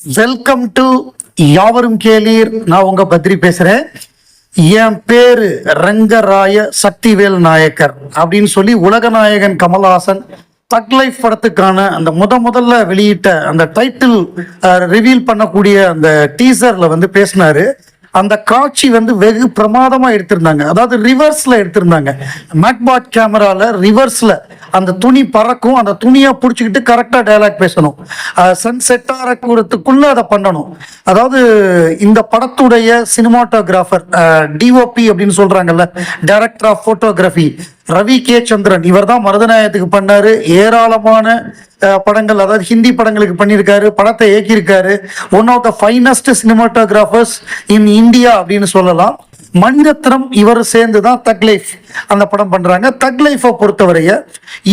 Welcome to யாவரும் கேளீர். நான் உங்க பத்ரி பேசுறேன். என் பேரு ரங்கராய சக்திவேல் நாயக்கர் அப்படின்னு சொல்லி உலக நாயகன் கமல்ஹாசன் தக் லைஃப் படத்துக்கான அந்த முத முதல்ல வெளியிட்ட அந்த டைட்டில் ரிவீல் பண்ணக்கூடிய அந்த டீசர்ல வந்து பேசினாரு. அந்த காட்சி வந்து வெகு பிரமாதமா எடுத்திருந்தாங்க. அதாவது ரிவர்ஸ்ல எடுத்திருந்தாங்க. மேக்பாட் கேமரால ரிவர்ஸ்ல அந்த துணி பறக்கும் அந்த துணியை பிடிச்சிக்கிட்டு கரெக்டா டைலாக் பேசணும். சன் செட் அதை பண்ணணும். அதாவது இந்த படத்துடைய சினிமாட்டோகிராஃபர் டிஓபி அப்படின்னு சொல்றாங்கல்ல director of photography Ravi K. Chandran. இவர் தான் மருதநாயகத்துக்கு பண்ணாரு. ஏராளமான படங்கள் அதாவது ஹிந்தி படங்களுக்கு பண்ணியிருக்காரு. படத்தை இயக்கியிருக்காரு. One of the finest cinematographers in India அப்படின்னு சொல்லலாம். மணிரத்னம் இவர் சேர்ந்து தான் தக் லைஃப் அந்த படம் பண்ணுறாங்க தக் லைஃபை பொறுத்தவரைய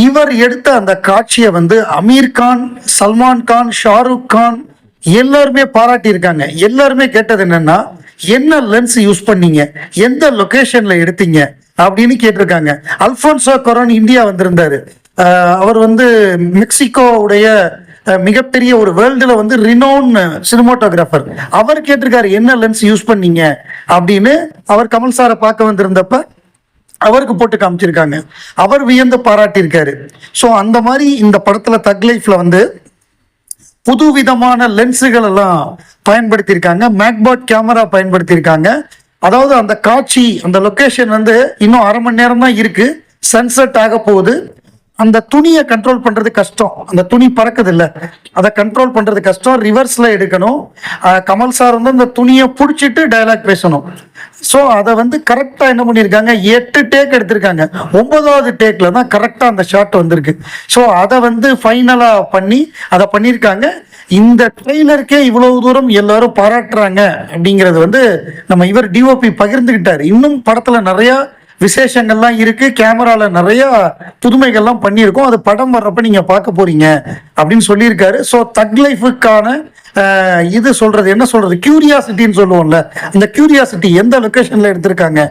இவர் எடுத்த அந்த காட்சியை வந்து அமீர் கான் சல்மான் கான் ஷாருக் கான் எல்லாருமே பாராட்டியிருக்காங்க. எல்லாருமே கேட்டது என்னன்னா என்ன லென்ஸ் யூஸ் பண்ணீங்க? எந்த லொக்கேஷனில் எடுத்தீங்க? அப்படின்னு கேட்டிருக்காங்க. அல்போன்சோ கொரோன் இந்தியா வந்திருந்தாரு. அவர் வந்து மெக்சிகோவுடைய மிகப்பெரிய ஒரு வேர்ல்டுல வந்து ரினோன் சினிமோட்டோகிராஃபர் அவர் கேட்டிருக்காரு என்ன லென்ஸ் யூஸ் பண்ணீங்க? அப்படின்னு அவர் கமல் சாரை பார்க்க வந்திருந்தப்ப அவருக்கு போட்டு காமிச்சிருக்காங்க. அவர் வியந்து பாராட்டியிருக்காரு. ஸோ அந்த மாதிரி இந்த படத்துல தக் லைஃப்ல வந்து புது விதமான லென்ஸுகள் எல்லாம் பயன்படுத்தியிருக்காங்க. மேக்பாட் கேமரா பயன்படுத்தியிருக்காங்க. அதாவது அந்த காட்சி அந்த லொக்கேஷன் வந்து இன்னும் அரை மணி நேரம் தான் இருக்கு. சன்செட் ஆக போகுது. அந்த துணியை கண்ட்ரோல் பண்ணுறது கஷ்டம். அந்த துணி பறக்குது இல்லை அதை கண்ட்ரோல் பண்ணுறது கஷ்டம். ரிவர்ஸில் எடுக்கணும். கமல் சார் வந்து அந்த துணியை பிடிச்சிட்டு டயலாக் பேசணும். ஸோ அதை வந்து கரெக்டாக என்ன பண்ணியிருக்காங்க எட்டு டேக் எடுத்திருக்காங்க. ஒன்பதாவது டேக்கில் தான் கரெக்டாக அந்த ஷாட் வந்திருக்கு. ஸோ அதை வந்து ஃபைனலாக பண்ணி அதை பண்ணியிருக்காங்க இந்த ட்ரெய்லருக்கே இவ்வளவு தூரம் எல்லாரும் பாராட்டுறாங்க அப்படிங்கிறது வந்து நம்ம இவர் டிஓபி பகிர்ந்துக்கிட்டார் இன்னும் படத்தில் நிறையா விசேஷங்கள்லாம் இருக்கு. கேமரால நிறைய புதுமைகள்லாம் பண்ணியிருக்கோம். அது படம் வர்றப்ப நீங்க பார்க்க போறீங்க. அப்படின்னு சொல்லியிருக்காரு. ஸோ தக் லைஃபுக்கான இது சொல்றது என்ன சொல்றது? கியூரியாசிட்டின்னு சொல்லுவோம்ல. அந்த கியூரியாசிட்டி எந்த லொக்கேஷன்ல எடுத்திருக்காங்க?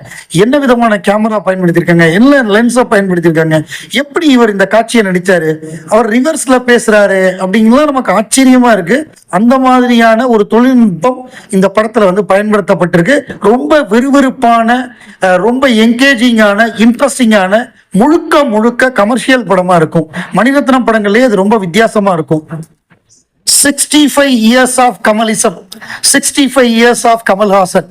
என்ன விதமான கேமரா பயன்படுத்தியிருக்காங்க? என்ன லென்ஸை பயன்படுத்தியிருக்காங்க? எப்படி இவர் இந்த காட்சியை நடித்தாரு அவர் ரிவர்ஸ்ல பேசுறாரு அப்படிங்கலாம் நமக்கு ஆச்சரியமா இருக்கு. அந்த மாதிரியான ஒரு தொழில்நுட்பம் இந்த படத்துல வந்து பயன்படுத்தப்பட்டிருக்கு. ரொம்ப விறுவிறுப்பான ரொம்ப என்கேஜிங்கான இன்ட்ரெஸ்டிங்கான முழுக்க முழுக்க கமர்ஷியல் படமா இருக்கும். மணிரத்னம் படங்கள்லயே அது ரொம்ப வித்தியாசமா இருக்கும். Sixty five years of Kamalism sixty five years of Kamal Haasan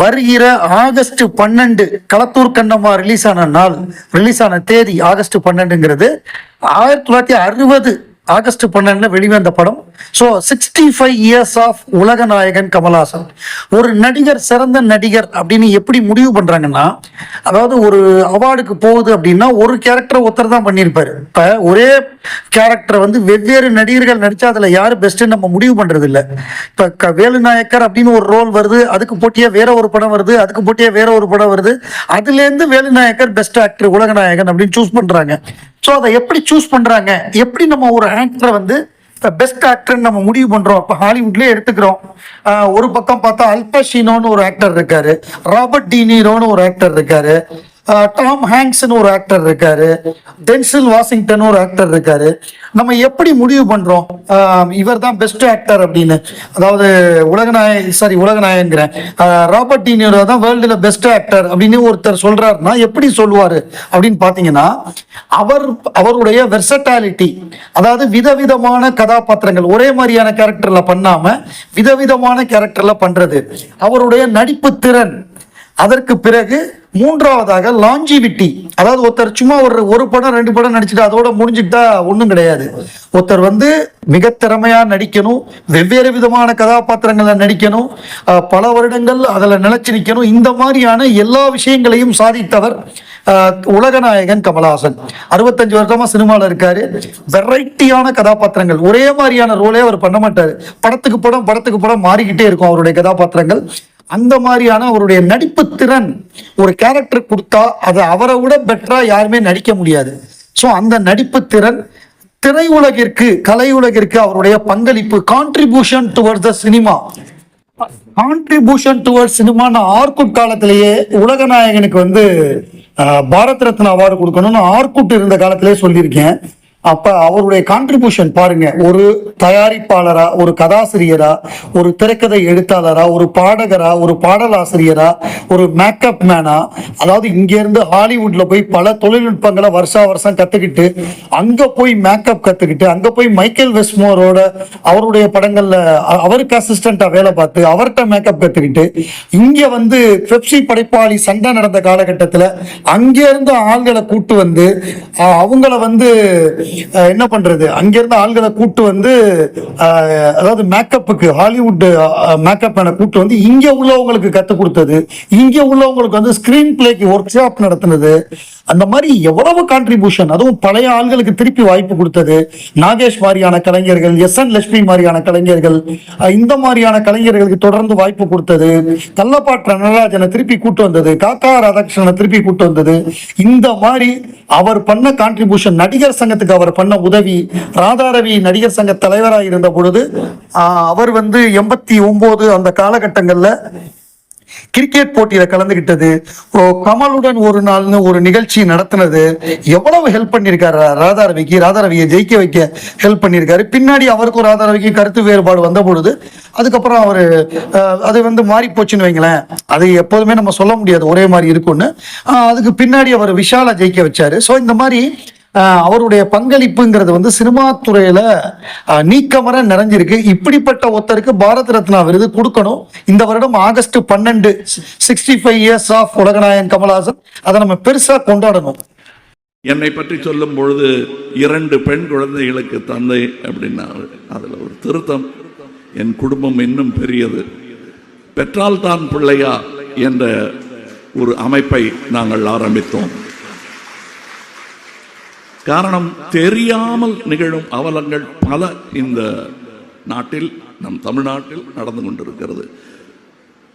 வருகிற ஆகஸ்ட் பன்னெண்டு களத்தூர் கண்ணம்மா ரிலீஸ் ஆன நாள் ரிலீஸ் ஆன தேதி ஆகஸ்ட் பன்னெண்டுங்கிறது ஆயிரத்தி தொள்ளாயிரத்தி அறுபது ஆகஸ்ட் பன்னெண்டுல வெளிவந்த படம். So sixty five years of உலக நாயகன் கமல்ஹாசன். ஒரு நடிகர் சிறந்த நடிகர் அப்படின்னு எப்படி முடிவு பண்றாங்கன்னா அதாவது ஒரு அவார்டுக்கு போகுது அப்படின்னா ஒரு கேரக்டர் ஒருத்தர் தான் பண்ணியிருப்பாரு. இப்ப ஒரே கேரக்டர் வந்து வெவ்வேறு நடிகர்கள் நடிச்சா அதுல யாரு பெஸ்ட்டு நம்ம முடிவு பண்றது இல்ல இப்ப க- வேலு நாயக்கர் அப்படின்னு ஒரு ரோல் வருது அதுக்கு போட்டியா வேற ஒரு படம் வருது அதுக்கு போட்டியா வேற ஒரு படம் வருது அதுல இருந்து வேலு நாயக்கர் பெஸ்ட் ஆக்டர் உலக நாயகன் அப்படின்னு சூஸ் பண்றாங்க. ஸோ அதை எப்படி சூஸ் பண்றாங்க? எப்படி நம்ம ஒரு ஆக்டரை வந்து பெஸ்ட் ஆக்டர்னு நம்ம முடிவு பண்ணுறோம் இப்போ ஹாலிவுட்லயே எடுத்துக்கிறோம். ஒரு பக்கம் பார்த்தா அல்பஷினோன்னு ஒரு ஆக்டர் இருக்காரு. ராபர்ட் டீனீரோன்னு ஒரு ஆக்டர் இருக்காரு. டாம் ஹேங்க்ஸ்னு ஒரு ஆக்டர் இருக்காரு. டென்சில் வாஷிங்டன் ஒரு ஆக்டர் இருக்காரு. நம்ம எப்படி முடிவு பண்றோம்? இவர் தான் பெஸ்ட் ஆக்டர் அப்படின்னு. அதாவது உலகநாய சாரி உலகநாயகங்கிறேன் ராபர்ட் டீனியோ தான் வேர்ல்டுல பெஸ்ட் ஆக்டர் அப்படின்னு ஒருத்தர் சொல்றாருன்னா எப்படி சொல்லுவாரு அப்படின்னு பாத்தீங்கன்னா அவர் அவருடைய வெர்சட்டாலிட்டி அதாவது விதவிதமான கதாபாத்திரங்கள் ஒரே மாதிரியான கேரக்டர்ல பண்ணாம விதவிதமான கேரக்டர்ல பண்றது அவருடைய நடிப்பு திறன் அதற்கு பிறகு மூன்றாவதாக லாஞ்சிவிட்டி அதாவது ஒருத்தர் சும்மா ஒரு ஒரு படம் ரெண்டு படம் நடிச்சுட்டு அதோட முடிஞ்சுட்டா ஒன்றும் கிடையாது. ஒருத்தர் வந்து மிக திறமையா நடிக்கணும் வெவ்வேறு விதமான கதாபாத்திரங்களில் நடிக்கணும் பல வருடங்கள் அதில் நிலைச்சு நிற்கணும் இந்த மாதிரியான எல்லா விஷயங்களையும் சாதித்தவர் உலகநாயகன் கமலஹாசன். அறுபத்தஞ்சு வருஷமா சினிமாவில் இருக்காரு. வெரைட்டியான கதாபாத்திரங்கள். ஒரே மாதிரியான ரோலே அவர் பண்ண மாட்டார். படத்துக்கு படம் படத்துக்கு படம் மாறிக்கிட்டே இருக்கும் அவருடைய கதாபாத்திரங்கள். அந்த மாதிரியான அவருடைய நடிப்பு திறன் ஒரு கேரக்டர் கொடுத்தா அதை அவரை விட பெட்டரா யாருமே நடிக்க முடியாது. ஸோ அந்த நடிப்பு திறன் திரையுலகிற்கு கலை உலகிற்கு அவருடைய பங்களிப்பு contribution towards the cinema contribution towards சினிமான Orkut காலத்திலேயே உலகநாயகனுக்கு வந்து பாரத் ரத்ன அவார்டு கொடுக்கணும்னு ஆர்குட் இருந்த காலத்திலேயே சொல்லியிருக்கேன். அப்ப அவருடைய கான்ட்ரிபியூஷன் பாருங்க. ஒரு தயாரிப்பாளரா ஒரு கதாசிரியரா ஒரு திரைக்கதை எழுத்தாளரா ஒரு பாடகரா ஒரு பாடலாசிரியரா ஒரு மேக்கப் மேனா அதாவது இங்கேருந்து ஹாலிவுட்ல போய் பல தொழில்நுட்பங்களை வருஷா வருஷம் கத்துக்கிட்டு அங்க போய் மேக்கப் கத்துக்கிட்டு அங்க போய் மைக்கேல் வெஸ்மோரோட அவருடைய படங்கள்ல அவருக்கு அசிஸ்டண்டா வேலை பார்த்து அவர்கிட்ட மேக்கப் கத்துக்கிட்டு இங்க வந்து பெப்சி படைப்பாளி சண்டை நடந்த காலகட்டத்துல அங்கே இருந்து ஆள்களை கூட்டு வந்து அவங்கள வந்து என்ன பண்றது? அங்கிருந்து ஆள்களை கூட்டு வந்து அதாவது மேக்கப்புக்கு ஹாலிவுட் மேக்கப் கூட்டு வந்து இங்க உள்ளவங்களுக்கு கத்து கொடுத்தது. இங்க உள்ளவங்களுக்கு வந்து ஸ்கிரீன் பிளேக்கு ஒர்க் ஷாப் நடத்தினது. அந்த மாதிரி எவ்வளவு கான்ட்ரிபியூஷன் அதுவும் பழைய ஆள்களுக்கு திருப்பி வாய்ப்பு கொடுத்தது. நாகேஷ் மாதிரியான கலைஞர்கள் எஸ் என் லட்சுமி மாதிரியான கலைஞர்கள் இந்த மாதிரியான கலைஞர்களுக்கு தொடர்ந்து வாய்ப்பு கொடுத்தது. கள்ளப்பாட்டு நடராஜனை திருப்பி கூட்டு வந்தது. காக்கா ராதாகிருஷ்ணனை திருப்பி கூட்டு வந்தது. இந்த மாதிரி அவர் பண்ண கான்ட்ரிபியூஷன் நடிகர் சங்கத்துக்கு அவர் பண்ண உதவி ராதாரவி நடிகர் சங்க தலைவராக இருந்த பொழுது அவர் வந்து எண்பத்தி ஒன்பது அந்த காலகட்டங்கள்ல கிரிக்கெட் போட்டியில கலந்துகிட்டது. கமலுடன் ஒரு நாள்னு ஒரு நிகழ்ச்சி நடத்தினது. எவ்வளவு ஹெல்ப் பண்ணியிருக்காரு ராதாரவிக்கு? ராதாரவியை ஜெயிக்க வைக்க ஹெல்ப் பண்ணியிருக்காரு. பின்னாடி அவருக்கும் ராதாரவிக்கு கருத்து வேறுபாடு வந்த பொழுது அதுக்கப்புறம் அவர் அது வந்து மாறி போச்சுன்னு வைங்களேன். அது எப்போதுமே நம்ம சொல்ல முடியாது. ஒரே மாதிரி இருக்கும்னு. அதுக்கு பின்னாடி அவர் விஷாலா ஜெயிக்க வச்சாரு. ஸோ இந்த மாதிரி அவருடைய பங்களிப்புங்கிறது வந்து சினிமா துறையில நீக்கமர நிறைஞ்சிருக்கு. இப்படிப்பட்ட ஒருத்தருக்கு பாரத் ரத்னா விருது கொடுக்கணும். இந்த வருடம் ஆகஸ்ட் பன்னெண்டு சிக்ஸ்டி ஃபைவ் இயர்ஸ் ஆஃப் உலகநாயகன் கமல்ஹாசன். அதை நம்ம பெருசா கொண்டாடணும். என்னை பற்றி சொல்லும் பொழுது இரண்டு பெண் குழந்தைகளுக்கு தந்தை அப்படின்னாரு அதில் ஒரு திருத்தம். என் குடும்பம் இன்னும் பெரியது. பெற்றால் தான் பிள்ளையா என்ற ஒரு அமைப்பை நாங்கள் ஆரம்பித்தோம். காரணம் தெரியாமல் நிகழும் அவலங்கள் பல இந்த நாட்டில் நம் தமிழ்நாட்டில் நடந்து கொண்டிருக்கிறது.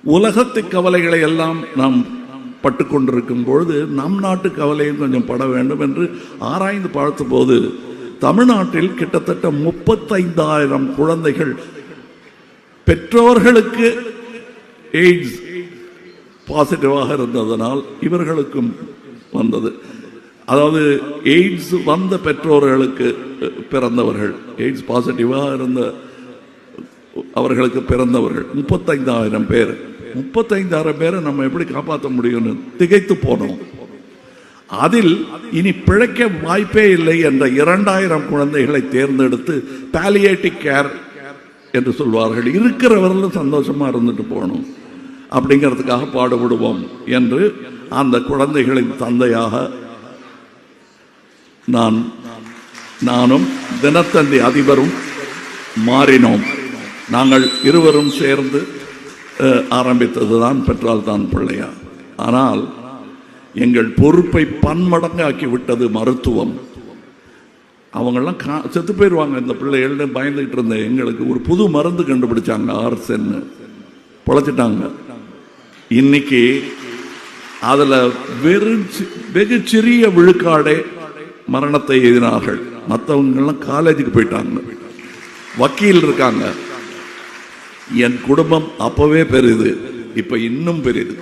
உலகத்து கவலைகளை எல்லாம் நாம் பட்டு கொண்டிருக்கும் பொழுது நம் நாட்டு கவலையும் கொஞ்சம் பட வேண்டும் என்று ஆராய்ந்து பார்த்தபோது தமிழ்நாட்டில் கிட்டத்தட்ட முப்பத்தைந்தாயிரம் குழந்தைகள் பெற்றோர்களுக்கு எய்ட்ஸ் பாசிட்டிவாக இருந்ததனால் இவர்களுக்கும் வந்தது. அதாவது எய்ட்ஸ் வந்த பெற்றோர்களுக்கு பிறந்தவர்கள் எய்ட்ஸ் பாசிட்டிவாக இருந்த அவர்களுக்கு பிறந்தவர்கள் முப்பத்தைந்தாயிரம் பேர். முப்பத்தைந்தாயிரம் பேரை நம்ம எப்படி காப்பாற்ற முடியும்னு திகைத்து போனோம். அதில் இனி பிழைக்க வாய்ப்பே இல்லை என்ற இரண்டாயிரம் குழந்தைகளை தேர்ந்தெடுத்து பாலியேட்டிக் கேர் என்று சொல்வார்கள். இருக்கிறவர்களும் சந்தோஷமா இருந்துட்டு போகணும். அப்படிங்கிறதுக்காக பாடுபடுவோம் என்று அந்த குழந்தைகளின் தந்தையாக நான் நானும் தினத்தந்தி அதிபரும் மாறினோம். நாங்கள் இருவரும் சேர்ந்து ஆரம்பித்தது தான் பெற்றால் தான் பிள்ளையா. ஆனால் எங்கள் பொறுப்பை பன்மடங்காக்கி விட்டது மருத்துவம். அவங்கெல்லாம் கா செத்து போயிடுவாங்க இந்த பிள்ளைகள்னு பயந்துகிட்டு இருந்த எங்களுக்கு ஒரு புது மருந்து கண்டுபிடிச்சாங்க ஆர்சன்னு. பொழைச்சிட்டாங்க. இன்னைக்கு அதில் வெறும் வெகு சிறிய விழுக்காடே மரணத்தை எழுதினார்கள் மற்றவங்கெல்லாம் காலேஜுக்கு போயிட்டாங்க. வக்கீல் இருக்காங்க. என் குடும்பம் அப்பவே பெரிது இப்ப இன்னும் பெரியது.